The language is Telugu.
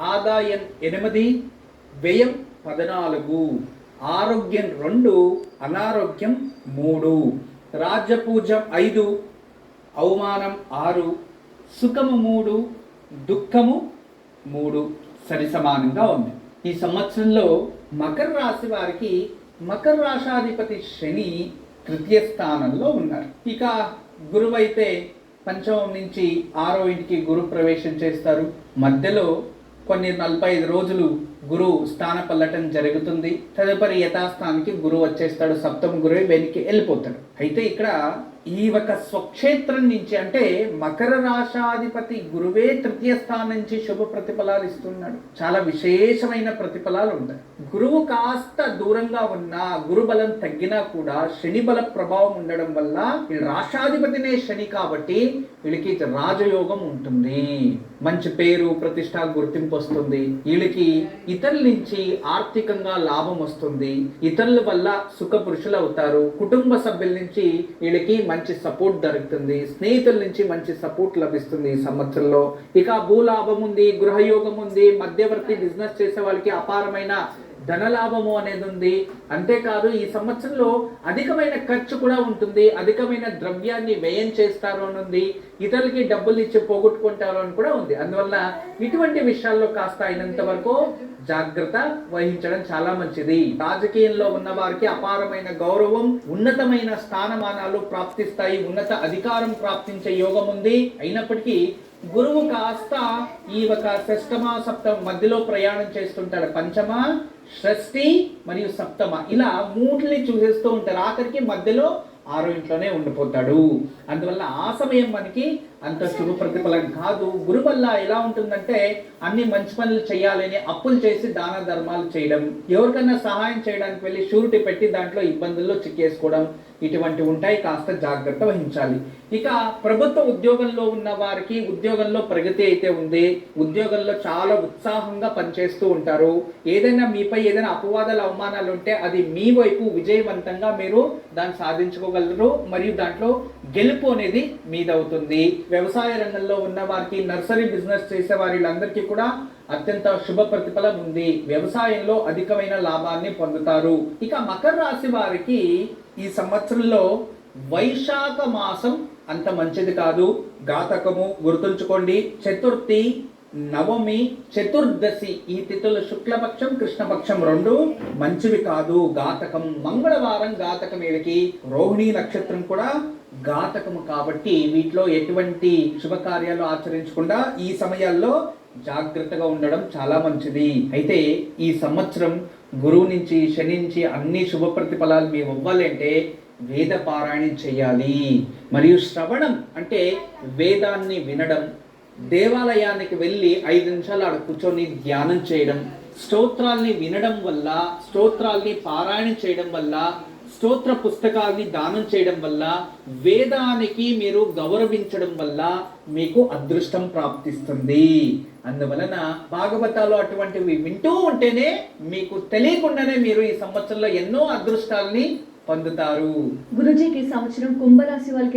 ఆదాయం ఎనిమిది వ్యయం పద్నాలుగు ఆరోగ్యం రెండు అనారోగ్యం మూడు రాజ్యపూజ్యం ఐదు అవమానం ఆరు సుఖము మూడు దుఃఖము మూడు. సరి సమానంగా ఉంది. ఈ సంవత్సరంలో మకర రాశి వారికి మకర రాశాధిపతి శని తృతీయ స్థానంలో ఉన్నారు. ఇక గురువైతే పంచమం నుంచి ఆరో ఇంటికి గురు ప్రవేశం చేస్తారు. మధ్యలో కొన్ని నలభై ఐదు రోజులు గురువు స్థాన పల్లటం జరుగుతుంది. తదుపరి యథాస్థానికి గురువు వచ్చేస్తాడు. సప్తమ గురువు వెనక్కి వెళ్ళిపోతాడు. అయితే ఇక్కడ ఈ ఒక స్వక్షేత్రం నుంచి అంటే మకర రాశాధిపతి గురువే తృతీయ స్థానం నుంచి శుభ ప్రతిఫలాలు ఇస్తున్నాడు. చాలా విశేషమైన ప్రతిఫలాలు ఉంటాయి. గురువు కాస్త దూరంగా ఉన్నా గురు బలం తగ్గినా కూడా శని బల ప్రభావం ఉండడం వల్ల వీళ్ళు రాష్ట్రాధిపతినే శని కాబట్టి వీళ్ళకి రాజయోగం ఉంటుంది. మంచి పేరు ప్రతిష్ట గుర్తింపు వస్తుంది. వీళ్ళకి ఇతరుల నుంచి ఆర్థికంగా లాభం వస్తుంది. ఇతరుల వల్ల సుఖ పురుషులు అవుతారు కుటుంబ సభ్యుల నుంచి వీళ్ళకి మంచి సపోర్ట్ దొరుకుతుంది. స్నేహితుల నుంచి మంచి సపోర్ట్ లభిస్తుంది ఈ సంవత్సరంలో. ఇక భూలాభం ఉంది గృహయోగం ఉంది మధ్యవర్తి బిజినెస్ చేసే వాళ్ళకి అపారమైన ధనలాభము అనేది ఉంది. అంతేకాదు ఈ సంవత్సరంలో అధికమైన ఖర్చు కూడా ఉంటుంది. అధికమైన ద్రవ్యాన్ని వ్యయం చేస్తారు అని ఉంది. ఇతరులకి డబ్బులు ఇచ్చి పోగొట్టుకుంటారు అని కూడా ఉంది. అందువల్ల ఇటువంటి విషయాల్లో కాస్త అయినంత వరకు జాగ్రత్త వహించడం చాలా మంచిది. రాజకీయంలో ఉన్న వారికి అపారమైన గౌరవం ఉన్నతమైన స్థానమానాలు ప్రాప్తిస్తాయి. ఉన్నత అధికారం ప్రాప్తించే యోగం ఉంది. అయినప్పటికీ గురువు కాస్త ఈ ఒక షష్టమ సప్తమ మధ్యలో ప్రయాణం చేస్తుంటాడు. పంచమ షష్ఠి మరియు సప్తమ. ఇలా మూటిని చూసేస్తూ ఉంటారు ఆఖరికి మధ్యలో ఆరో ఇంట్లోనే ఉండిపోతాడు. అందువల్ల ఆ సమయం మనకి అంత శుభ ప్రతిఫలం కాదు. గురు వల్ల ఎలా ఉంటుందంటే అన్ని మంచి పనులు చేయాలని అప్పులు చేసి దాన ధర్మాలు చేయడం ఎవరికన్నా సహాయం చేయడానికి వెళ్ళి షూరిటీ పెట్టి దాంట్లో ఇబ్బందుల్లో చిక్కేసుకోవడం ఇటువంటి ఉంటాయి. కాస్త జాగ్రత్త వహించాలి. ఇక ప్రభుత్వ ఉద్యోగంలో ఉన్న వారికి ఉద్యోగంలో ప్రగతి అయితే ఉంది. ఉద్యోగంలో చాలా ఉత్సాహంగా పనిచేస్తూ ఉంటారు. ఏదైనా మీపై ఏదైనా అపవాదాలు అవమానాలు ఉంటే అది మీ వైపు విజయవంతంగా మీరు దాన్ని సాధించుకోగలరు. మరియు దాంట్లో గెలుపు అనేది మీదవుతుంది. వ్యవసాయ రంగంలో ఉన్న వారికి నర్సరీ బిజినెస్ చేసే వారిలందరికీ కూడా అత్యంత శుభ ప్రతిఫలం ఉంది. వ్యవసాయంలో అధికమైన లాభాన్ని పొందుతారు. ఇక మకర రాశి వారికి ఈ సంవత్సరంలో వైశాఖ మాసం అంత మంచిది కాదు. ఘాతకము గుర్తుంచుకోండి. చతుర్థి నవమి చతుర్దశి ఈ తిథులు శుక్లపక్షం కృష్ణపక్షం రెండు. మంచివి కాదు ఘాతకం. మంగళవారం ఘాతకం వీళ్ళకి రోహిణి నక్షత్రం కూడా ఘాతకము కాబట్టి వీటిలో ఎటువంటి శుభకార్యాలు ఆచరించకుండా ఈ సమయాల్లో జాగ్రత్తగా ఉండడం చాలా మంచిది. అయితే ఈ సంవత్సరం గురువు నుంచి శని నుంచి అన్ని శుభ ప్రతిఫలాలు మేము ఇవ్వాలి అంటే వేద పారాయణం చేయాలి. మరియు శ్రవణం అంటే వేదాన్ని వినడం దేవాలయానికి వెళ్ళి ఐదు నిమిషాలు ఆడ కూర్చొని ధ్యానం చేయడం స్తోత్రాల్ని వినడం వల్ల స్తోత్రాల్ని పారాయణం చేయడం వల్ల స్తోత్ర పుస్తకాల్ని దానం చేయడం వల్ల వేదానికి మీరు గౌరవించడం వల్ల మీకు అదృష్టం ప్రాప్తిస్తుంది. అందువలన భాగవతాలు అటువంటివి వింటూ ఉంటేనే మీకు తెలియకుండానే మీరు ఈ సంవత్సరంలో ఎన్నో అదృష్టాల్ని పొందుతారు. గురుజీకి సంవత్సరం కుంభరాశి వాళ్ళకి